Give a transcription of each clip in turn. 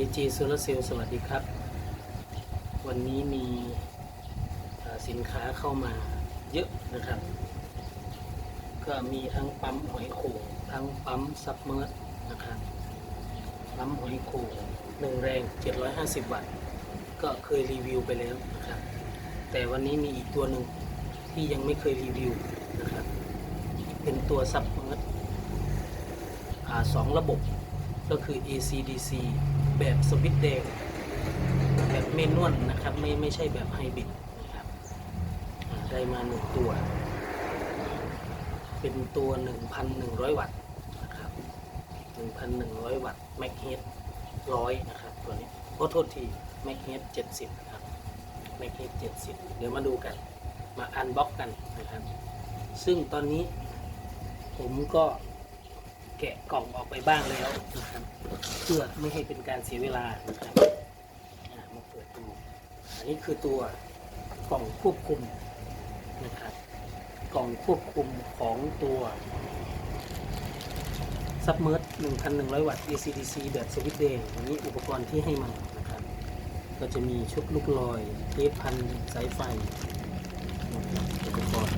AG Solar Cell สวัสดีครับ วันนี้มีสินค้าเข้ามาเยอะนะครับ ก็มีทั้งปั๊มหอยโข่งทั้งปั๊มซับเมอร์นะครับปั๊มหอยโข่งหนึ่งแรง 750 วัตต์ ก็เคยรีวิวไปแล้วนะครับ แต่วันนี้มีอีกตัวหนึ่งที่ยังไม่เคยรีวิวนะครับ เป็นตัวซับเมอร์สองระบบก็คือ AC/DC แบบสวิตช์แดง แบบเมนวลนะครับ ไม่ไม่ใช่แบบไฮบริดนะครับได้มาหนึ่งตัว เป็นตัว 1,100 วัตต์นะครับ1,100 วัตต์แม็กเฮดร้อยนะครับ ตัวนี้ขอโทษทีแม็กเฮด70นะครับแม็กเฮด70เดี๋ยวมาดูกัน มาอันบ็อกกันนะครับ ซึ่งตอนนี้ผมก็ แกะกล่องออกไปบ้างแล้วนะครับเพื่อไม่ให้เป็นการเสียเวลานะครับมาเปิดดูอันนี้คือตัวกล่องควบคุมนะครับกล่องควบคุมของตัวซับเมอร์1,100 วัตต์ ACDC แบบสวิตช์แดงอันนี้อุปกรณ์ที่ให้มานะครับ ก็จะมีชุดลูกลอยเทปพันสายไฟอุปกรณ์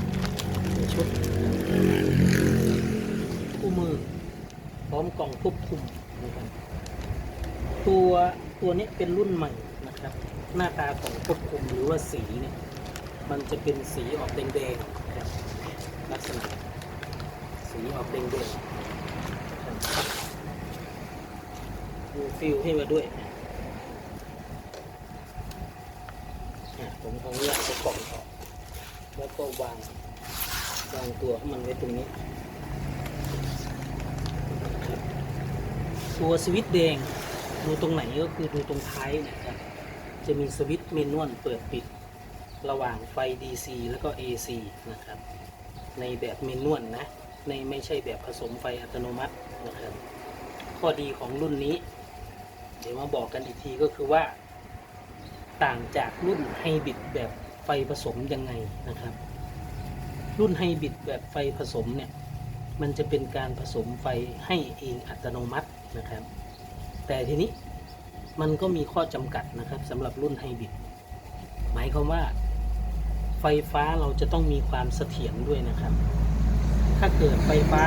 ชุดนะครับคู่มือ พร้อมกล่องควบคุมนะครับตัวตัวนี้เป็นรุ่นใหม่นะครับ หน้าตาของควบคุมหรือว่าสีเนี่ยมันจะเป็นสีออกแดงๆนะครับลักษณะสีออกแดงๆดูฟิลให้มาด้วยผมเอาเนี้ยเอากล่องออกแล้วก็วางวางตัวของมันไว้ตรงนี้ ตัวสวิตช์แดงดูตรงไหนก็คือดูตรงท้ายนะครับ จะมีสวิตช์เมนวลเปิดปิด ระหว่างไฟ DC แล้วก็ AC นะครับ ในแบบเมนวลนะในไม่ใช่แบบผสมไฟอัตโนมัตินะครับ ข้อดีของรุ่นนี้ เดี๋ยวมาบอกกันอีกทีก็คือว่า ต่างจากรุ่นไฮบริดแบบไฟผสมยังไงนะครับ รุ่นไฮบริดแบบไฟผสมเนี่ยมันจะเป็นการผสมไฟให้เองอัตโนมัติ นะครับ แต่ทีนี้มันก็มีข้อจำกัดนะครับสำหรับรุ่นไฮบริดหมายความว่าไฟฟ้าเราจะต้องมีความเสถียรด้วยนะครับ ถ้าเกิดไฟฟ้า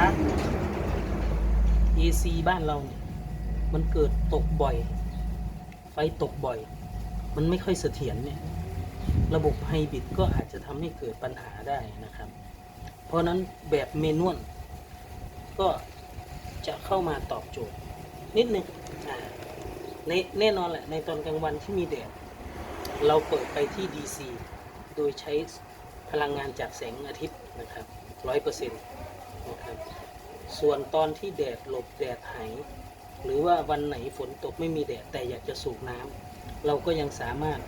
AC บ้านเราเนี่ยมันเกิดตกบ่อย ไฟตกบ่อย มันไม่ค่อยเสถียรเนี่ย ระบบไฮบริดก็อาจจะทำให้เกิดปัญหาได้นะครับ เพราะฉะนั้นแบบเมนวลก็จะเข้ามาตอบโจทย์ นิดนึงอ่าในแน่นอนแหละในตอนกลางวันที่มีแดด เราเปิดไปที่ DC โดยใช้พลังงานจากแสงอาทิตย์นะครับร้อยเปอร์เซ็นต์นะครับ ส่วนตอนที่แดดหลบแดดหายหรือว่าวันไหนฝนตกไม่มีแดดแต่อยากจะสูบน้ำเราก็ยังสามารถ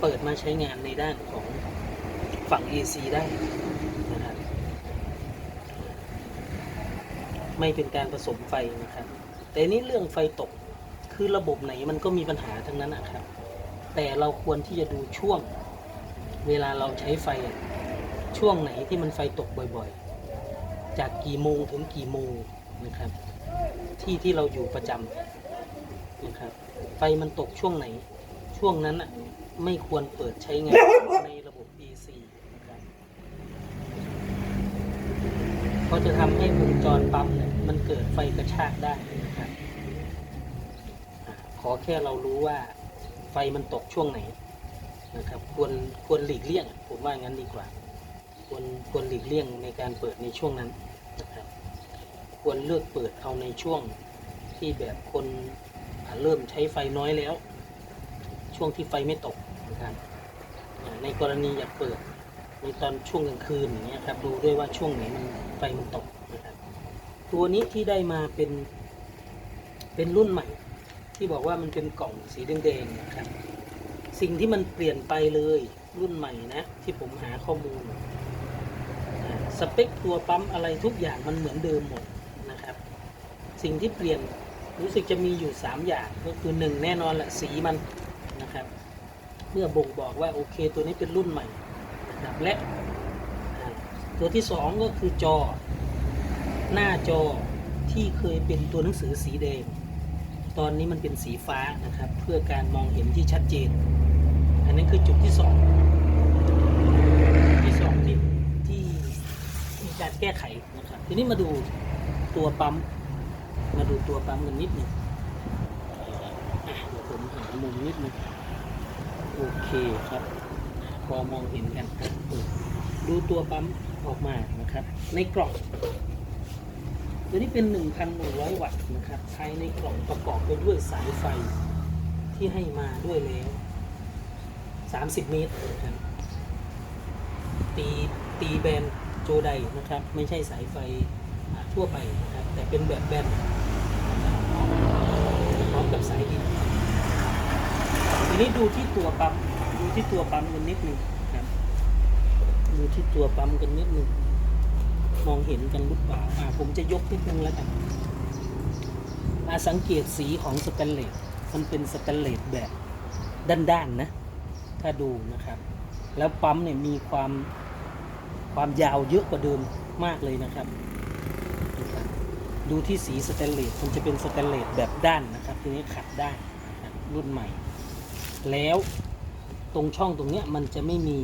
เปิดมาใช้งานในด้านของฝั่ง AC ได้นะครับไม่เป็นการผสมไฟนะครับ แต่นี่เรื่องไฟตกคือระบบไหนมันก็มีปัญหาทั้งนั้นนะครับ แต่เราควรที่จะดูช่วง เวลาเราใช้ไฟช่วงไหนที่มันไฟตกบ่อยๆ จากกี่โมงถึงกี่โมงนะครับ ที่ที่เราอยู่ประจำนะครับ ไฟมันตกช่วงไหน ช่วงนั้นอะไม่ควรเปิดใช้งานในระบบ AC นะครับก็จะทำให้วงจรปั๊มเนี่ยมันเกิดไฟกระชากได้ ขอแค่เรารู้ว่าไฟมันตกช่วงไหนนะครับควรควรหลีกเลี่ยง ผมว่างั้นดีกว่า ควรควรหลีกเลี่ยงในการเปิดในช่วงนั้นนะครับควรเลือกเปิดเอาในช่วงที่แบบคนเริ่มใช้ไฟน้อยแล้ว ช่วงที่ไฟไม่ตกนะครับในกรณีอยากเปิดในตอนช่วงกลางคืนอย่างเงี้ยครับดูด้วยว่าช่วงไหนมันไฟมันตกนะครับตัวนี้ที่ได้มาเป็นเป็นรุ่นใหม่ ที่บอกว่ามันเป็นกล่องสีแดงๆนะครับ สิ่งที่มันเปลี่ยนไปเลยรุ่นใหม่นะที่ผมหาข้อมูล สเปคตัวปั๊มอะไรทุกอย่างมันเหมือนเดิมหมดนะครับ สิ่งที่เปลี่ยนรู้สึกจะมีอยู่ 3 อย่างก็คือหนึ่งแน่นอนแหละสีมันนะครับเพื่อบ่งบอกว่าโอเคตัวนี้เป็นรุ่นใหม่นะครับและตัวที่สองก็คือจอ หน้าจอที่เคยเป็นตัวหนังสือสีแดง ตอนนี้มันเป็นสีฟ้านะครับ เพื่อการมองเห็นที่ชัดเจน อันนั้นคือจุดที่สองที่สองที่ที่มีการแก้ไขนะครับ ทีนี้มาดูตัวปั๊ม มาดูตัวปั๊มกันนิดหนึ่งอะเดี๋ยวผมหามุมนิดหนึงโอเคครับ พอมองเห็นกันดูตัวปั๊มออกมานะครับ ในกล่อง ตัวนี้เป็น 1,100 วัตต์นะครับภายในกล่องประกอบไปด้วยสายไฟที่ให้มาด้วยแล้ว 30 เมตรนะครับตีตีแบนโจไดนะครับ ไม่ใช่สายไฟทั่วไปนะครับ แต่เป็นแบบแบนนะครับพร้อมกับสายดินทีนี้ดูที่ตัวปั๊มดูที่ตัวปั๊มกันนิดนึงครับดูที่ตัวปั๊มกันนิดนึง มองเห็นกันหรือเปล่าอ่าผมจะยกนิดนึงแล้วกันอาสังเกตสีของสแตนเลสมันเป็นสแตนเลสแบบด้านๆนะถ้าดูนะครับ แล้วปั๊มเนี่ยมีความความยาวเยอะกว่าเดิมมากเลยนะครับ ดูที่สีสแตนเลสมันจะเป็นสแตนเลสแบบด้านนะครับ ทีนี้ขัดได้นรุ่นใหม่ แล้วตรงช่องตรงเนี้ยมันจะไม่มี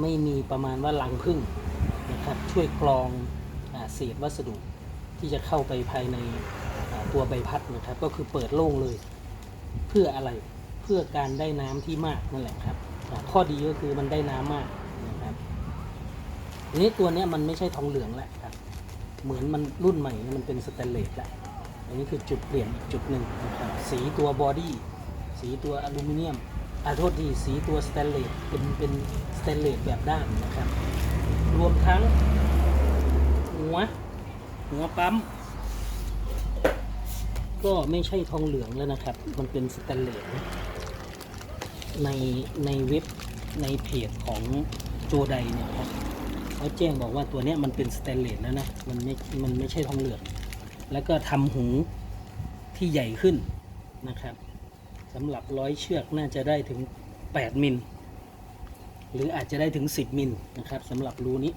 ไม่มีประมาณว่ารังพึ่ง นะครับช่วยกรองอเศษวัสดุที่จะเข้าไปภายในตัวใบพัดนะครับ ก็คือเปิดโล่งเลย เพื่ออะไรเพื่อการได้น้ำที่มากนั่นแหละครับ ข้อดีก็คือมันได้น้ำมากนะครับทีนี้ตัวนี้มันไม่ใช่ทองเหลืองแล้วครับ เหมือนมันรุ่นใหม่มันเป็นสแตนเลสแล้วอันนี้คือจุดเปลี่ยนอีกจุดหนึ่งนะครับสีตัวบอดี้สีตัวอลูมิเนียมอาโทษทีสีตัวสแตนเลสเป็นเป็นสแตนเลสแบบด้านนะครับ รวมทั้ง หัว หัวปั๊ม ก็ไม่ใช่ทองเหลืองแล้วนะครับ มันเป็นสแตนเลสในในเว็บในเพจของโจไดเนี่ยครับเขาแจ้งบอกว่าตัวเนี้ยมันเป็นสแตนเลสแล้วนะ มันไม่ มันไม่ใช่ทองเหลือง แล้วก็ทำหูที่ใหญ่ขึ้นนะครับสำหรับร้อยเชือกน่าจะได้ถึง 8 มิล หรืออาจจะได้ถึง 10 มิลนะครับสำหรับรูนี้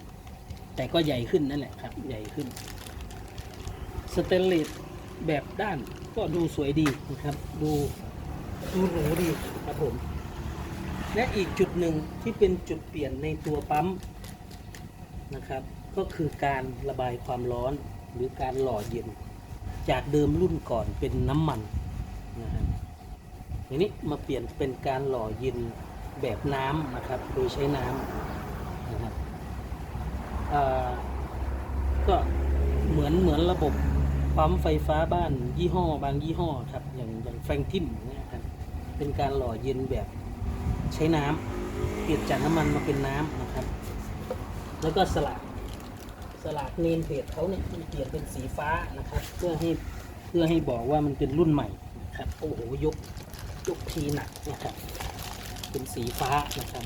แต่ก็ใหญ่ขึ้นนั่นแหละครับใหญ่ขึ้นสเตนเลสแบบด้านก็ดูสวยดีนะครับ ดูดูหรูดีครับผม และอีกจุดหนึ่งที่เป็นจุดเปลี่ยนในตัวปั๊มนะครับ ก็คือการระบายความร้อนหรือการหล่อเย็น จากเดิมรุ่นก่อนเป็นน้ำมันนะครับทีนี้มาเปลี่ยนเป็นการหล่อเย็น แบบน้ำนะครับ โดยใช้น้ำนะครับก็เหมือนเหมือนระบบปั๊มไฟฟ้าบ้านยี่ห้อบางยี่ห้อครับอย่างอย่างแฟรงทินอย่างเงี้ยครับเป็นการหล่อเย็นแบบใช้น้ำเปลี่ยนจากน้ำมันมาเป็นน้ำนะครับ แล้วก็สลักสลักเนมเพจเขาเนี่ยมันเปลี่ยนเป็นสีฟ้านะครับ เพื่อให้เพื่อให้บอกว่ามันเป็นรุ่นใหม่นะครับโอ้โหยกยกทีหนักนะครับ เป็นสีฟ้านะครับ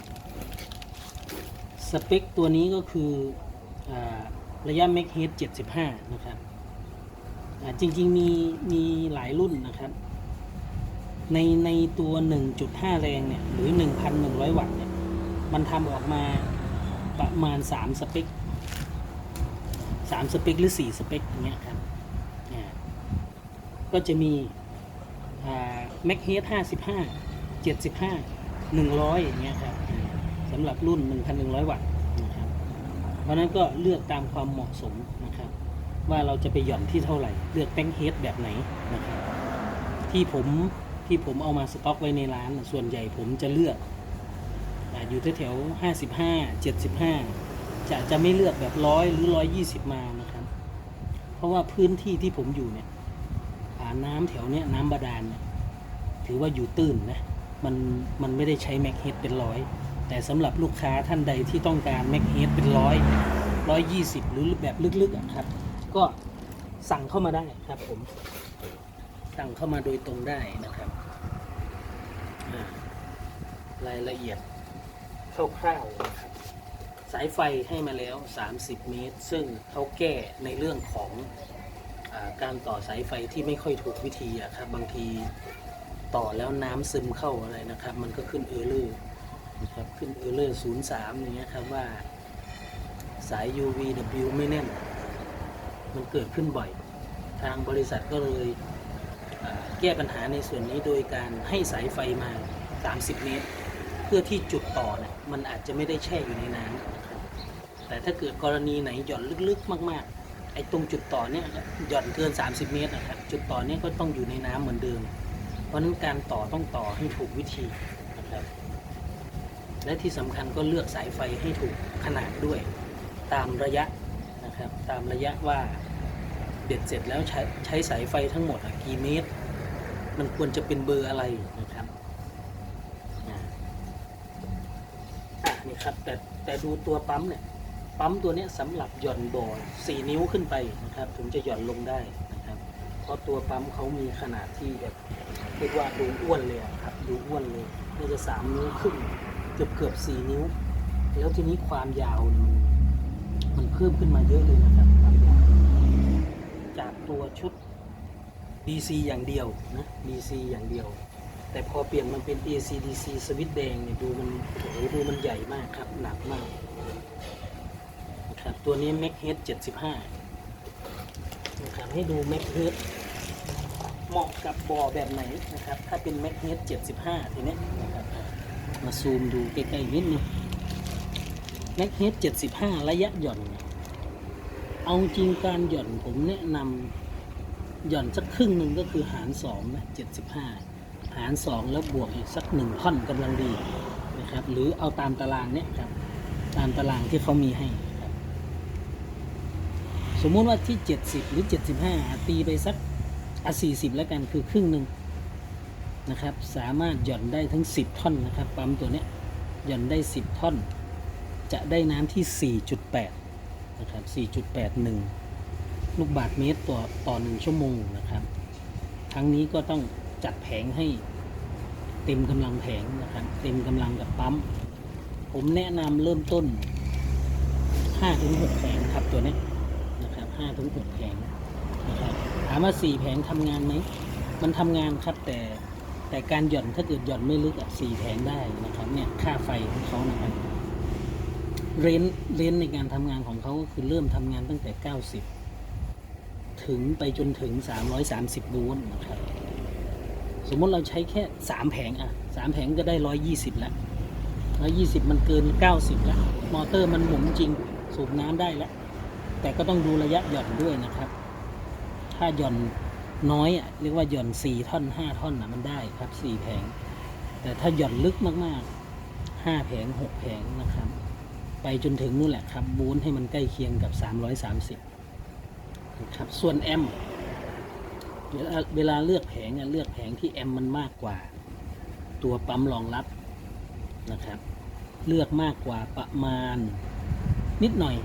สเปคตัวนี้ก็คืออระยะ m a c h e a d 75 นะครับจริงๆมีมีหลายรุ่นนะครับ ในในตัว 1.5 แรงเนี่ยหรือ 1,100 วัตต์เนี่ยมันทำออกมาประมาณ 3 สเปค3สเปคหรือ 4 สเปคอย่างเงี้ยครับก็จะมี m a c h e a d 55 75 100อยอย่างเงี้ยครับสำหรับรุ่น1,100วัตต์นะครับเพราะนั้นก็เลือกตามความเหมาะสมนะครับ ว่าเราจะไปหย่อนที่เท่าไหร่ เลือกแป้งเฮดแบบไหนนะครับที่ผมที่ผมเอามาสต็อกไว้ในร้าน ส่วนใหญ่ผมจะเลือกอยู่แถวๆห้าสิบห้าเจ็ดสิบห้าจะจะไม่เลือกแบบร้อยหรือร้อยยี่สิบมานะครับ เพราะว่าพื้นที่ที่ผมอยู่เนี่ยอ่าน้ำแถวเนี้ยน้ำบาดาลเนี่ยถือว่าอยู่ตื้นนะ มันมันไม่ได้ใช้แม็กเฮดเป็นร้อยแต่สำหรับลูกค้าท่านใดที่ต้องการแม็กเฮดเป็นร้อยร้อยยี่สิบหรือแบบลึกๆอะครับ ก็สั่งเข้ามาได้ครับผม สั่งเข้ามาโดยตรงได้นะครับรายละเอียดคร่าวๆนะครับสายไฟให้มาแล้ว 30 เมตร ซึ่งเขาแก้ในเรื่องของอการต่อสายไฟที่ไม่ค่อยถูกวิธีอะครับ บางที ต่อแล้วน้ำซึมเข้าอะไรนะครับ มันก็ขึ้นเออร์เลอร์นะครับขึ้นเออร์เลอร์03อย่างเงี้ยครับว่าสาย UVW ไม่แน่น มันเกิดขึ้นบ่อย ทางบริษัทก็เลยแก้ปัญหาในส่วนนี้โดยการให้สายไฟมา 30 เมตร เพื่อที่จุดต่อเนี่ยมันอาจจะไม่ได้แช่อยู่ในน้ำแต่ถ้าเกิดกรณีไหนหย่อนลึกๆ มากๆ ไอ้ตรงจุดต่อเนี่ยหย่อนเกิน 30 เมตรนะครับ จุดต่อเนี่ยก็ต้องอยู่ในน้ำเหมือนเดิม ราะนั้นการต่อต้องต่อให้ถูกวิธีนะครับ และที่สำคัญก็เลือกสายไฟให้ถูกขนาดด้วย ตามระยะนะครับ ตามระยะว่าเด็ดเสร็จแล้วใช้ใช้สายไฟทั้งหมดกี่เมตร มันควรจะเป็นเบอร์อะไรนะครับนี่ครับแต่แต่ดูตัวปั๊มเนี่ยปั๊มตัวนี้สำหรับหย่อนบ่อ 4 นิ้วขึ้นไปนะครับ ถึงจะหย่อนลงได้นะครับ เพราะตัวปั๊มเขามีขนาดที่แบบ เรียกว่าดูอ้วนเลยครับดูอ้วนเลยน่าจะสามนิ้วครึ่งเกือบเกือบสี่นิ้ว แล้วทีนี้ความยาวมันมันเพิ่มขึ้นมาเยอะเลยนะครับความยาวจากตัวชุด DC อย่างเดียวนะ DC อย่างเดียว แต่พอเปลี่ยนมันเป็น AC DC สวิตแดงเนี่ยดูมันโอ้โหดูมันใหญ่มากครับหนักมากนะครับตัวนี้ m a c h e a d 75นะครับให้ดู m a c h e a d เหมาะกับบ่อแบบไหนนะครับ ถ้าเป็น m a c h e a d 75 ทีเนี้ยนะครับ มาซูมดูใกล้ๆนิดนึง m a c h e a d 75 ระยะหย่อน เอาจริงการหย่อนผมแนะนำหย่อนสักครึ่งหนึ่งก็คือหารสองนะเจ็ดสิบห้าหารสองแล้วบวกอีกสักหนึ่งท่อนกำลังดีนะครับ หรือเอาตามตารางเนี่ยครับ ตามตารางที่เขามีให้สมมุติว่าที่เจ็ดสิบหรือเจ็ดสิบห้าตีไปสัก อะสี่สิบแล้วกันคือครึ่งหนึ่งนะครับ สามารถหย่อนได้ทั้งสิบท่อนนะครับปั๊มตัวเนี้ยหย่อนได้สิบท่อน จะได้น้ำที่สี่จุดแปดนะครับสี่จุดแปดหนึ่งลูกบาทเมตรต่อต่อหนึ่งชั่วโมงนะครับ ทั้งนี้ก็ต้องจัดแผงให้เต็มกำลังแผงนะครับ เต็มกำลังกับปั๊ม ผมแนะนำเริ่มต้น 5-6 แผงครับตัวนี้นะครับ 5-6 แผงนะครับ ถามว่า4แผงทำงานไหมมันทำงานครับแต่แต่การหย่อนถ้าเกิดหย่อนไม่ลึกอะ4แผงได้นะครับเนี่ยค่าไฟของเขานะครับเรนเรนในการทำงานของเขาก็คือเริ่มทำงานตั้งแต่ 90 ถึงไปจนถึง 330 โวลต์นะครับสมมติเราใช้แค่ 3 แผงอะ3แผงก็ได้ 120 แล้ว 120 มันเกิน 90 แล้ว มอเตอร์มันหมุนจริงสูบน้ำได้แล้ว แต่ก็ต้องดูระยะหย่อนด้วยนะครับ ถ้าหย่อนน้อยอะเรียกว่าหย่อน4ท่อน5ท่อนนะมันได้ครับ4แผง แต่ถ้าหย่อนลึกมากๆ5แผง6แผงนะครับ ไปจนถึงนู่นแหละครับ บูนให้มันใกล้เคียงกับ330นะครับส่วนแอมเวลาเลือกแผงเนี่ยเลือกแผงที่แอมมันมากกว่า ตัวปั๊มรองรับนะครับ เลือกมากกว่าประมาณนิดหน่อย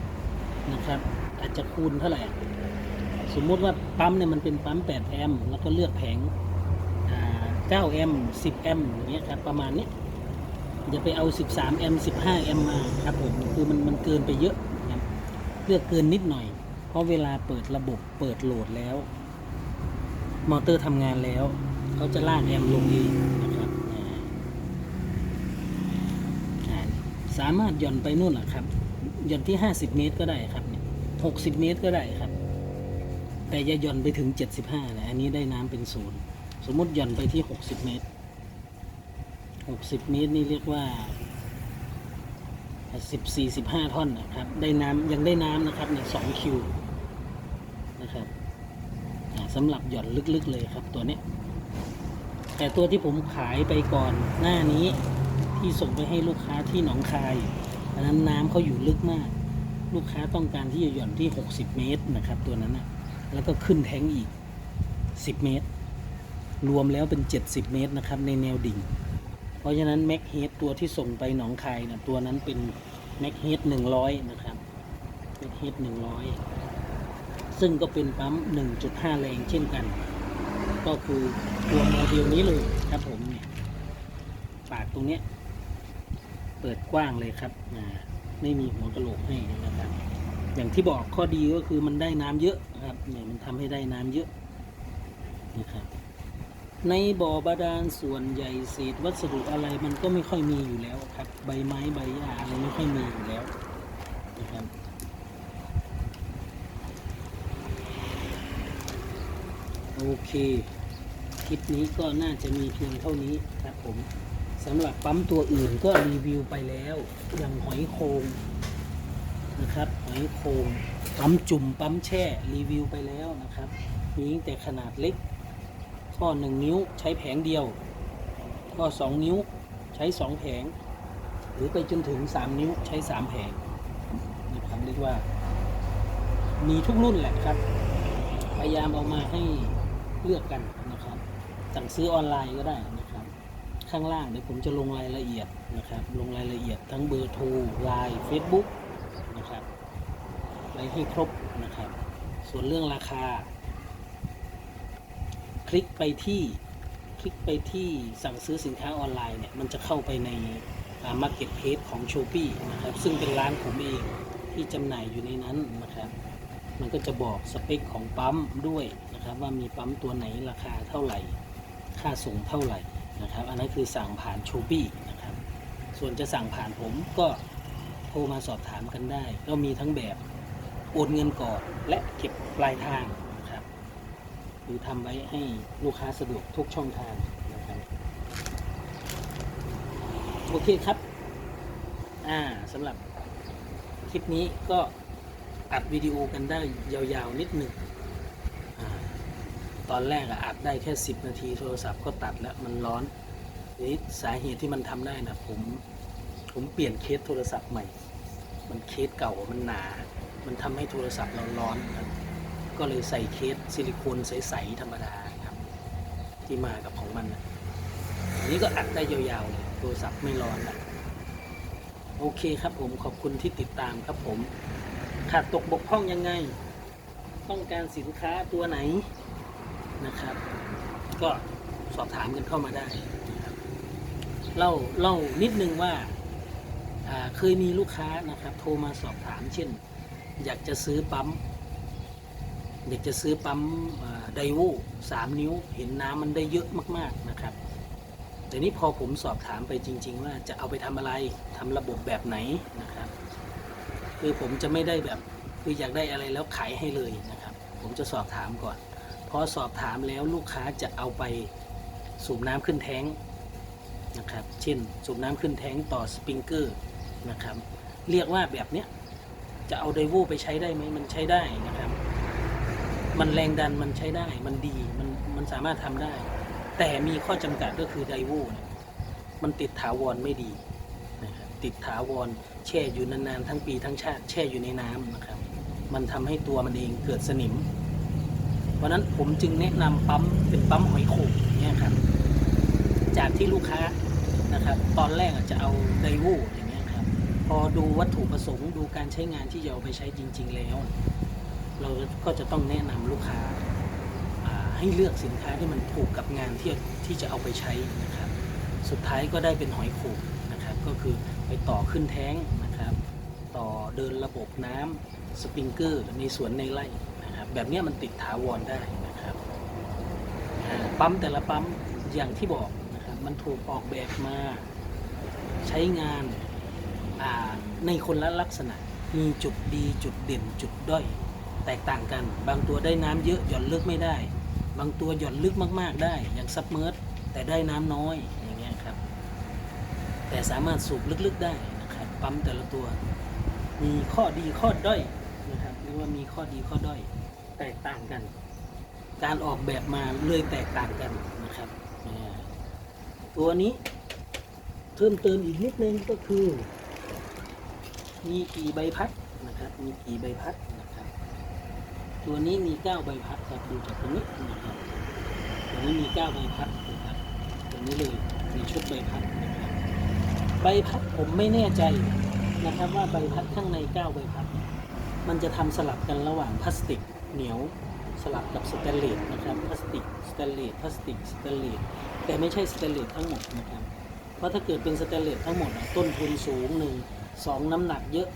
นะครับ อาจจะคูณเท่าไหร่ สมมุติว่าปั๊มเนี่ยมันเป็นปั๊ม 8 แอมป์แล้วก็เลือกแผง9แอมป์10 แอมป์อย่างเงี้ยครับประมาณนี้อย่าไปเอา 13 แอมป์15 แอมป์มาครับผมคือมันมันเกินไปเยอะครับเลือกเกินนิดหน่อย เพราะเวลาเปิดระบบเปิดโหลดแล้ว มอเตอร์ทำงานแล้ว เขาจะลากแอมป์ลงเองนะครับสามารถหย่อนไปนู่นแหละครับหย่อนที่ 50 เมตรก็ได้ครับ 60 เมตรก็ได้ แต่อย่าหย่อนไปถึง 75นะอันนี้ได้น้ำเป็นศูนย์สมมติหย่อนไปที่ 60 เมตรหกสิบเมตรนี่เรียกว่าสิบสี่สิบห้าท่อนนะครับ ได้น้ำยังได้น้ำนะครับเนี่ยสองคิวนะครับอ่าสำหรับหย่อนลึกๆเลยครับตัวเนี้ แต่ตัวที่ผมขายไปก่อนหน้านี้ที่ส่งไปให้ลูกค้าที่หนองคายอันนั้นน้ำเขาอยู่ลึกมาก ลูกค้าต้องการที่จะหย่อนที่ 60 เมตรนะครับ ตัวนั้นนะ แล้วก็ขึ้นแทงอีก 10 เมตร รวมแล้วเป็น 70 เมตรนะครับ ในแนวดิ่ง เพราะฉะนั้นแม็กเฮดตัวที่ส่งไปหนองคายนะตัวนั้นเป็นแม็กเฮดหนึ่งร้อยนะครับแม็กเฮดหนึ่งร้อยซึ่งก็เป็นปั๊ม 1.5 แรงเช่นกัน ก็คือตัวโมเดลนี้เลยครับผมเนี่ยปากตรงเนี้ยเปิดกว้างเลยครับ ไม่มีหัวกระโหลกให้นะครับ อย่างที่บอกข้อดีก็คือมันได้น้ำเยอะนะครับเนี่ยมันทำให้ได้น้ำเยอะนะครับในบ่อบาดาลส่วนใหญ่เศษวัสดุอะไรมันก็ไม่ค่อยมีอยู่แล้วครับ ใบไม้ใบหญ้าอะไรไม่ค่อยมีอยู่แล้วนะครับโอเคลิปนี้ก็น่าจะมีเพียงเท่านี้ครับผมสำหรับปั๊มตัวอื่นก็รีวิวไปแล้วอย่างหอยโคง นะครับหอยโคงปั๊มจุ่มปั๊มแช่รีวิวไปแล้วนะครับมีตั้งแต่ขนาดเล็ก ข้อ 1 นิ้วใช้แผงเดียว ข้อ 2 นิ้วใช้ 2 แผง หรือไปจนถึง 3 นิ้วใช้ 3 แผงนะครับเรียกว่า มีทุกรุ่นแหละครับ พยายามเอามาให้เลือกกันนะครับ สั่งซื้อออนไลน์ก็ได้นะครับ ข้างล่างเดี๋ยวผมจะลงรายละเอียดนะครับ ลงรายละเอียดทั้งเบอร์โทรไลน์เฟซบุ๊ก ให้ครบนะครับ ส่วนเรื่องราคา คลิกไปที่คลิกไปที่สั่งซื้อสินค้าออนไลน์เนี่ย มันจะเข้าไปในมาร์เก็ตเพจของ s h ป p e e นะครับ ซึ่งเป็นร้านผมเองที่จำหน่ายอยู่ในนั้นนะครับ มันก็จะบอกสเปคของปั๊มด้วยนะครับ ว่ามีปั๊มตัวไหนราคาเท่าไหร่ ค่าส่งเท่าไหร่นะครับ อันนั้นคือสั่งผ่าน s h ป p e e นะครับ ส่วนจะสั่งผ่านผมก็โทรมาสอบถามกันได้ ก็มีทั้งแบบ โอนเงินก่อน และเก็บปลายทางนะครับหรือทำไว้ให้ลูกค้าสะดวกทุกช่องทางนะครับโอเคครับอ่าสำหรับคลิปนี้ก็อัดวิดีโอกันได้ยาวๆนิดหนึ่งอตอนแรกอะอัดได้แค่ 10 นาทีโทรศัพท์ก็ตัดแล้วมันร้อนนี่สาเหตุที่มันทำได้นะผมผมเปลี่ยนเคสโทรศัพท์ใหม่ มันเคสเก่ามันหนา มันทำให้โทรศัพท์เราร้อนครับ ก็เลยใส่เคสซิลิโคนใสๆธรรมดาครับ ที่มากับของมันนะอันนี้ก็อัดได้ยาวๆเลยโทรศัพท์ไม่ร้อนละโอเคครับผมขอบคุณที่ติดตามครับผม ขาดตกบกพร่องยังไง ต้องการสินค้าตัวไหนนะครับ ก็สอบถามกันเข้ามาได้เล่าเล่านิดนึงว่าเคยมีลูกค้านะครับ โทรมาสอบถามเช่น อยากจะซื้อปั๊มอยากจะซื้อปั๊มไดโวสามนิ้ว เห็นน้ำมันได้เยอะมากๆนะครับแต่นี้พอผมสอบถามไปจริง ๆ ว่าจะเอาไปทำอะไรทำระบบแบบไหนนะครับ คือผมจะไม่ได้แบบคืออยากได้อะไรแล้วขายให้เลยนะครับ ผมจะสอบถามก่อนพอสอบถามแล้วลูกค้าจะเอาไปสูบน้ำขึ้นแท้งนะครับ เช่น สูบน้ำขึ้นแท้งต่อสปริงเกอร์นะครับ เรียกว่าแบบเนี้ย จะเอาไดโวไปใช้ได้ไหมมันใช้ได้นะครับ มันแรงดันมันใช้ได้ มันดี มันมันสามารถทำได้ แต่มีข้อจำกัดก็คือไดโวเนี่ยมันติดถาวรไม่ดีนะครับติดถาวรแช่อยู่นานๆทั้งปีทั้งชาติแช่อยู่ในน้ำนะครับ มันทำให้ตัวมันเองเกิดสนิมเพราะนั้นผมจึงแนะนำปั๊มเป็นปั๊มหอยโข่งเนี่ยครับ จากที่ลูกค้านะครับ ตอนแรกจจะเอาไดโว อดูวัตถุประสงค์ดูการใช้งานที่จะเอาไปใช้จริง ๆ แล้ว เราก็จะต้องแนะนำลูกค้าอ่าให้เลือกสินค้าที่มันถูกกับงานที่ที่จะเอาไปใช้นะครับ สุดท้ายก็ได้เป็นหอยโขงนะครับ ก็คือไปต่อขึ้นแท้งนะครับ ต่อเดินระบบน้ำสปริงเกอร์ในสวนในไร่นะครับ แบบเนี้ยมันติดถาวรได้นะครับอ่าปั๊มแต่ละปั๊มอย่างที่บอกนะครับ มันถูกออกแบบมา ใช้งาน ในคนละลักษณะ มีจุดดีจุดเด่นจุดด้อย แตกต่างกัน บางตัวได้น้ำเยอะหย่อนลึกไม่ได้ บางตัวหย่อนลึกมากๆได้ อย่างซับเมอร์แต่ได้น้ำน้อยอย่างเงี้ยครับ แต่สามารถสูบลึกๆได้นะครับ ปั๊มแต่ละตัว มีข้อดีข้อด้อยนะครับเรียกว่ามีข้อดีข้อด้อย แตกต่างกัน การออกแบบมาเลยแตกต่างกันนะครับ ตัวนี้เพิ่มเติมอีกนิดนึงก็คือ มีกี่ใบพัดนะครับ มีกี่ใบพัดนะครับ ตัวนี้มีเก้าใบพัดครับดูจากตรงนี้นะครับตัวนี้มีเก้าใบพัดนะครับตัวนี้เลยมีชุดใบพัดนะครับใบพัดผมไม่แน่ใจนะครับว่าใบพัดข้างในเก้าใบพัด มันจะทำสลับกันระหว่างพลาสติกเหนียวสลับกับสแตนเลสนะครับพลาสติกสแตนเลสพลาสติกสแตนเลสแต่ไม่ใช่สแตนเลสทั้งหมดนะครับเพราะถ้าเกิดเป็นสแตนเลสทั้งหมดต้นทุนสูงหนึ่ง สองน้ำหนักเยอะ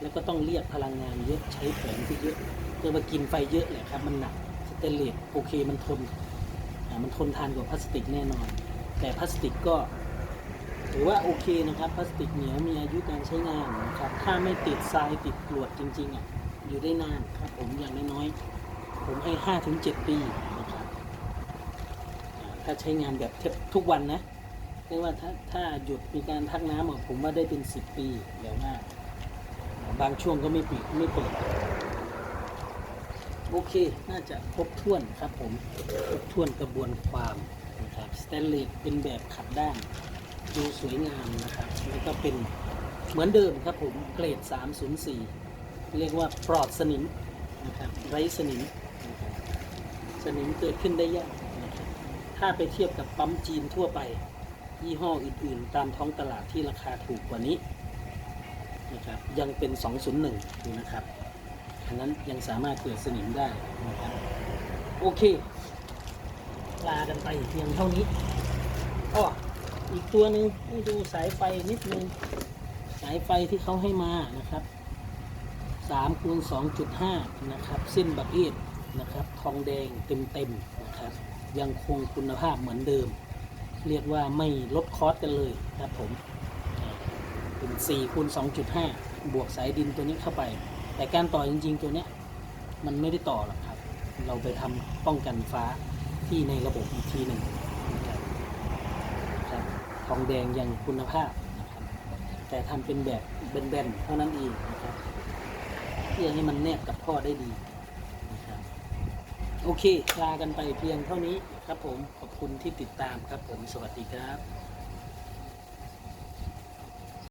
แล้วก็ต้องเรียกพลังงานเยอะใช้แผงที่เยอะเพื่อมากินไฟเยอะแหละครับ มันหนักสเตนเลสโอเคมันทนอ่ามันทนทานกว่าพลาสติกแน่นอน แต่พลาสติกก็ถือว่าโอเคนะครับพลาสติกเหนียวมีอายุการใช้งานนะครับถ้าไม่ติดทรายติดกรวดจริงๆอะอยู่ได้นานครับผมอย่างน้อยๆผมให้5-7 ปีนะครับถ้าใช้งานแบบทุกวันนะ เรียกว่าถ้าถ้าหยุดมีการทักน้ำอะผมว่าได้เป็นสิบปีเดี๋ยวหน้าบางช่วงก็ไม่ปิดไม่เปิดโอเค น่าจะครบถ้วนครับผม ครบถ้วนกระบวนความนะครับสแตนเลสเป็นแบบขัดด้าน ดูสวยงามนะครับ แล้วก็เป็นเหมือนเดิมครับผม เกรด 304 เรียกว่าปลอดสนิมนะครับไร้สนิมสนิมเกิดขึ้นได้ยากถ้าไปเทียบกับปั๊มจีนทั่วไป ยี่ห้ออื่นๆ ตามท้องตลาดที่ราคาถูกกว่านี้นะครับยังเป็น 201อยู่นะครับอันนั้นยังสามารถเกิดสนิมได้นะครับโอเค ลากันไปเพียงเท่านี้อ้ออีกตัวหนึ่งให้ดูสายไฟนิดนึง สายไฟที่เขาให้มานะครับ3คูณ2.5 นะครับเส้นบักเอียดนะครับ ทองแดงเต็มๆนะครับ ยังคงคุณภาพเหมือนเดิม เรียกว่าไม่ลดคอสกันเลยครับผมเป็น4คูณ2.5 บวกสายดินตัวนี้เข้าไป แต่การต่อจริง ๆ ตัวเนี้ยมันไม่ได้ต่อหรอกครับ เราไปทำป้องกันฟ้าที่ในระบบอีกทีหนึ่งนะครับทองแดงยังคุณภาพนะครับแต่ทำเป็นแบบแบนๆเท่านั้นเองนะครับเพื่อให้มันแนบกับท่อได้ดีนะครับโอเคลากันไปเพียงเท่านี้ครับผมขอบ คุณที่ติดตามครับผม สวัสดีครับ